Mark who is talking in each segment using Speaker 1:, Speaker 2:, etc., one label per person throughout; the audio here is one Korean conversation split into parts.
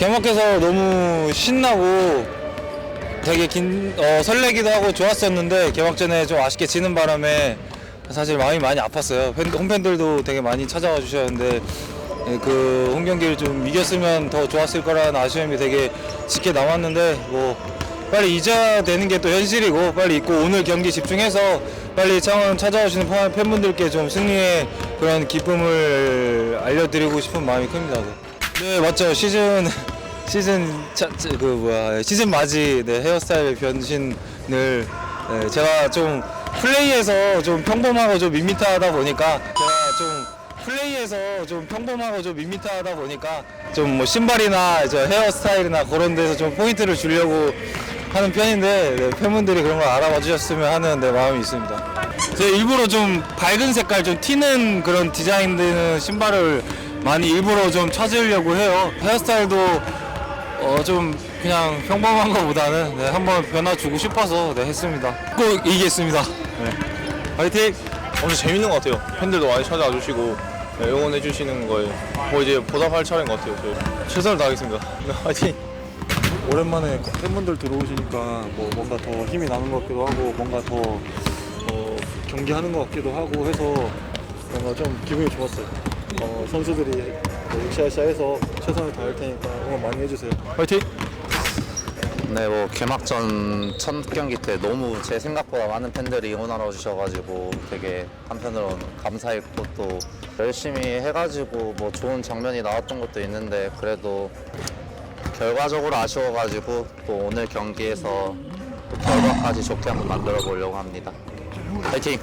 Speaker 1: 개막해서 너무 신나고 되게 긴, 어, 설레기도 하고 좋았었는데 개막전에 좀 아쉽게 지는 바람에 사실 마음이 많이 아팠어요. 팬- 홈팬들도 되게 많이 찾아와 주셨는데 예, 그 홈경기를 좀 이겼으면 더 좋았을 거라는 아쉬움이 되게 짙게 남았는데 뭐 빨리 잊어야 되는 게 또 현실이고 빨리 잊고 오늘 경기 집중해서 빨리 창원 찾아오시는 팬- 팬분들께 좀 승리의 그런 기쁨을 알려드리고 싶은 마음이 큽니다. 네, 네, 맞죠 시즌 시즌 차, 차- 그 뭐야 시즌 맞이 네, 헤어스타일 변신을 네, 제가 좀 플레이에서 좀 평범하고 좀 밋밋하다 보니까 제가 좀 플레이에서 좀 평범하고 좀 밋밋하다 보니까 좀 뭐 신발이나 이제 헤어스타일이나 그런 데서 좀 포인트를 주려고 하는 편인데 네, 팬분들이 그런 걸 알아봐 주셨으면 하는 네, 마음이 있습니다. 제가 일부러 좀 밝은 색깔 좀 튀는 그런 디자인 되는 신발을 많이 일부러 좀 찾으려고 해요. 헤어스타일도 어 좀 그냥 평범한 것보다는 네, 한번 변화 주고 싶어서 네, 했습니다. 꼭 이기겠습니다. 네. 화이팅!
Speaker 2: 오늘 재밌는 것 같아요. 팬들도 많이 찾아와 주시고 네, 응원해 주시는 거에 뭐 이제 보답할 차례인 것 같아요. 저희 최선을 다하겠습니다. 네, 화이팅!
Speaker 3: 오랜만에 팬분들 들어오시니까 뭐 뭔가 더 힘이 나는 것 같기도 하고 뭔가 더 어, 경기하는 것 같기도 하고 해서 뭔가 좀 기분이 좋았어요. 어, 선수들이 으쌰으쌰해서 최선을 다할 테니까 응원 많이 해주세요.
Speaker 2: 화이팅!
Speaker 4: 네, 뭐 개막전 첫 경기 때 너무 제 생각보다 많은 팬들이 응원하러 주셔가지고 되게 한편으로는 감사했고 또 열심히 해가지고 뭐 좋은 장면이 나왔던 것도 있는데 그래도 결과적으로 아쉬워가지고 또 오늘 경기에서 또 결과까지 좋게 한번 만들어 보려고 합니다. 파이팅!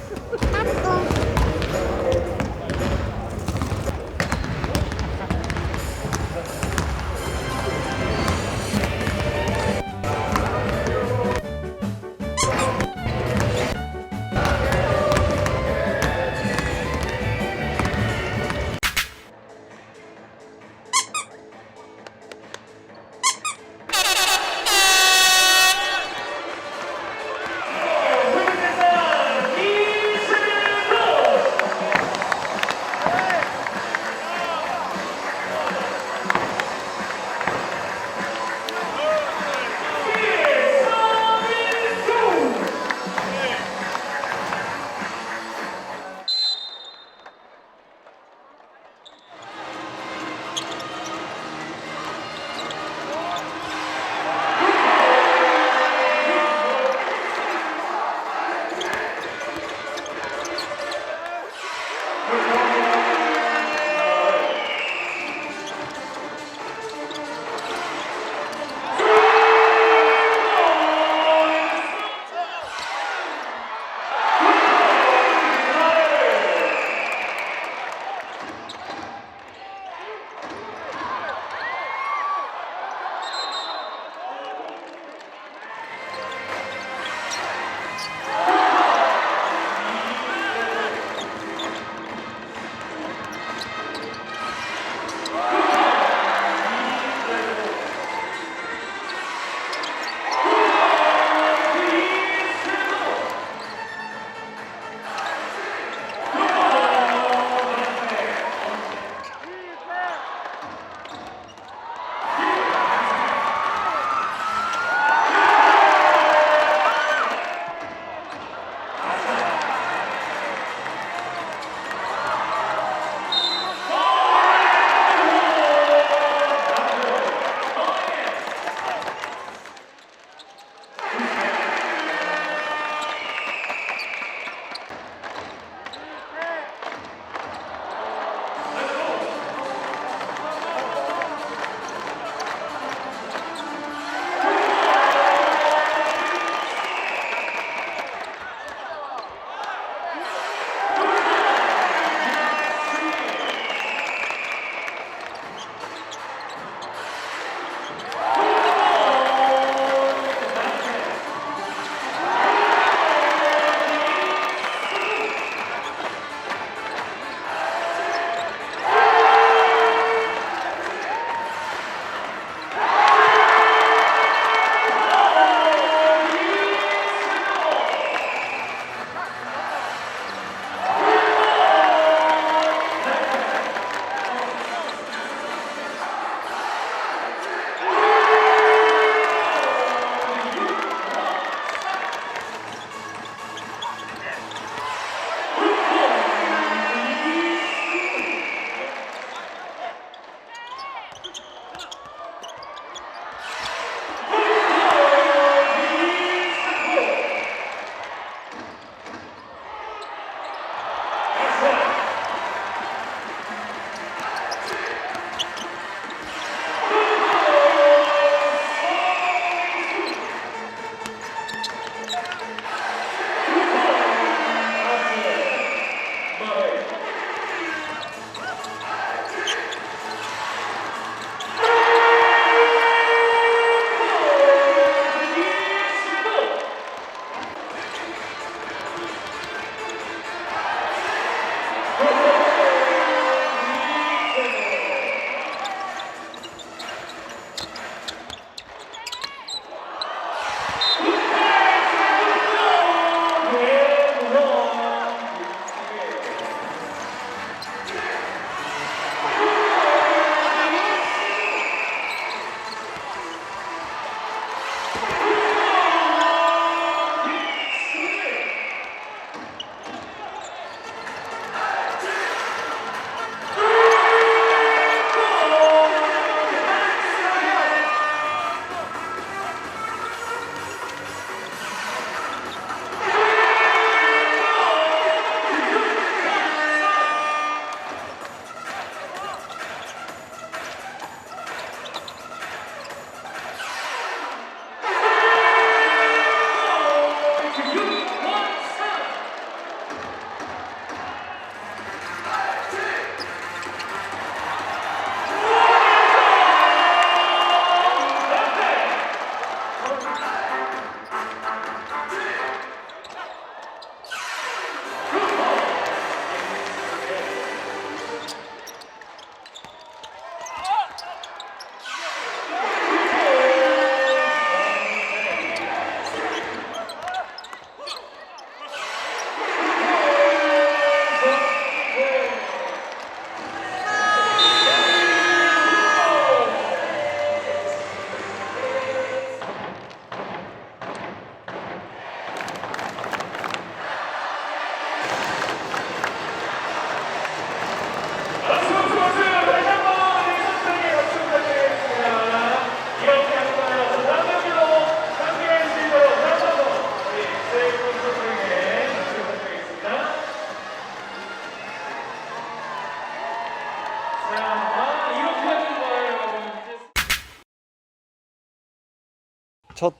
Speaker 3: 첫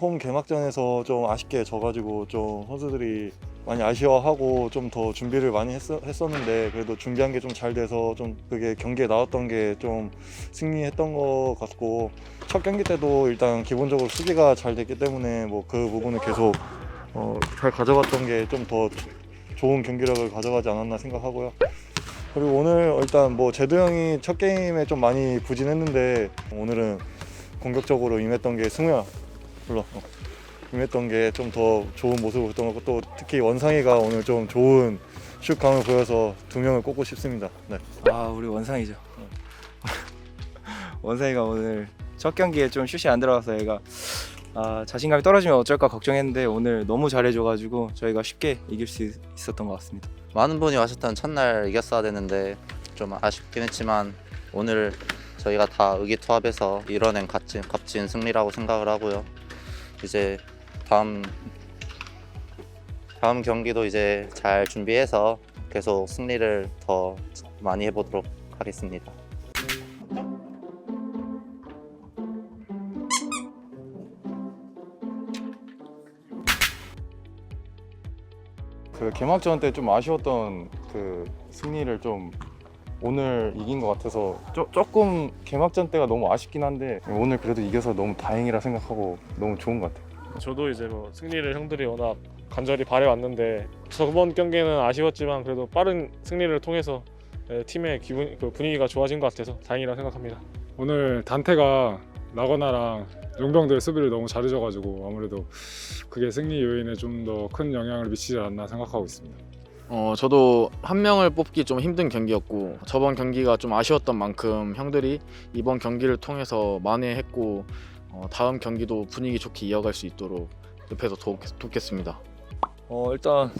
Speaker 3: 홈 개막전에서 좀 아쉽게 져가지고 좀 선수들이 많이 아쉬워하고 좀 더 준비를 많이 했, 했었는데 그래도 준비한 게 좀 잘 돼서 좀 그게 경기에 나왔던 게 좀 승리했던 것 같고 첫 경기 때도 일단 기본적으로 수비가 잘 됐기 때문에 뭐 그 부분을 계속 어, 잘 가져갔던 게 좀 더 좋은 경기력을 가져가지 않았나 생각하고요. 그리고 오늘 일단 뭐 제도 형이 첫 게임에 좀 많이 부진했는데 오늘은 공격적으로 임했던 게 승우야 불러 어. 임했던 게 좀 더 좋은 모습을 보였던 것 같고 또 특히 원상이가 오늘 좀 좋은 슛감을 보여서 두 명을 꼽고 싶습니다. 네.
Speaker 5: 아 우리 원상이죠. 원상이가 오늘 첫 경기에 좀 슛이 안 들어가서 얘가 아, 자신감이 떨어지면 어쩔까 걱정했는데 오늘 너무 잘해줘가지고 저희가 쉽게 이길 수 있- 있었던 것 같습니다.
Speaker 4: 많은 분이 와셨던 첫날 이겼어야 되는데 좀 아쉽긴 했지만 오늘 저희가 다 의기투합해서 이뤄낸 값진, 값진 승리라고 생각을 하고요. 이제 다음 다음 경기도 이제 잘 준비해서 계속 승리를 더 많이 해보도록 하겠습니다.
Speaker 6: 그 개막전 때 좀 아쉬웠던 그 승리를 좀 오늘 이긴 것 같아서 조, 조금 개막전 때가 너무 아쉽긴 한데 오늘 그래도 이겨서 너무 다행이라 생각하고 너무 좋은 것 같아요.
Speaker 7: 저도 이제 뭐 승리를 형들이 워낙 간절히 바래왔는데 저번 경기는 아쉬웠지만 그래도 빠른 승리를 통해서 예, 팀의 기분 그 분위기가 좋아진 것 같아서 다행이라 생각합니다.
Speaker 8: 오늘 단테가 라거나랑 용병들 수비를 너무 잘해줘가지고 아무래도 그게 승리 요인에 좀 더 큰 영향을 미치지 않나 생각하고 있습니다.
Speaker 9: 어, 저도 한 명을 뽑기 좀 힘든 경기였고 저번 경기가 좀 아쉬웠던 만큼 형들이 이번 경기를 통해서 만회했고 어, 다음 경기도 분위기 좋게 이어갈 수 있도록 옆에서 돕, 돕겠습니다.
Speaker 2: 어 일단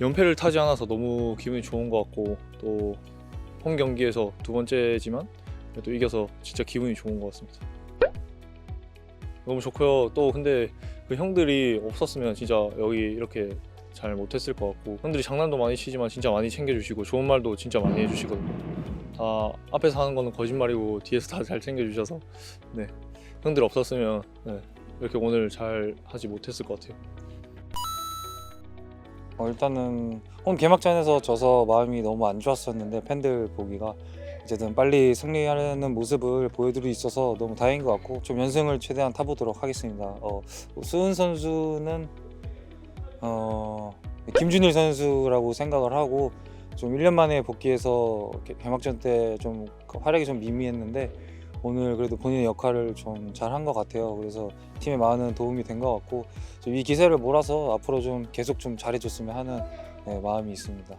Speaker 2: 연패를 타지 않아서 너무 기분이 좋은 것 같고 또 홈 경기에서 두 번째지만 그래도 이겨서 진짜 기분이 좋은 것 같습니다. 너무 좋고요. 또 근데 그 형들이 없었으면 진짜 여기 이렇게 잘 못했을 것 같고 형들이 장난도 많이 치지만 진짜 많이 챙겨주시고 좋은 말도 진짜 많이 해주시거든요. 다 앞에서 하는 거는 거짓말이고 뒤에서 다 잘 챙겨주셔서 네 형들 없었으면 네, 이렇게 오늘 잘 하지 못했을 것 같아요.
Speaker 1: 어, 일단은 홈 개막전에서 져서 마음이 너무 안 좋았었는데 팬들 보기가 어쨌든 빨리 승리하는 모습을 보여드릴 수 있어서 너무 다행인 것 같고 좀 연승을 최대한 타보도록 하겠습니다. 어, 수은 선수는 어, 김준일 선수라고 생각을 하고 좀 1년 만에 복귀해서 개- 개막전 때 좀 활약이 좀 미미했는데 오늘 그래도 본인의 역할을 좀 잘 한 것 같아요. 그래서 팀에 많은 도움이 된 것 같고 좀이 기세를 몰아서 앞으로 좀 계속 좀 잘해줬으면 하는 네, 마음이 있습니다.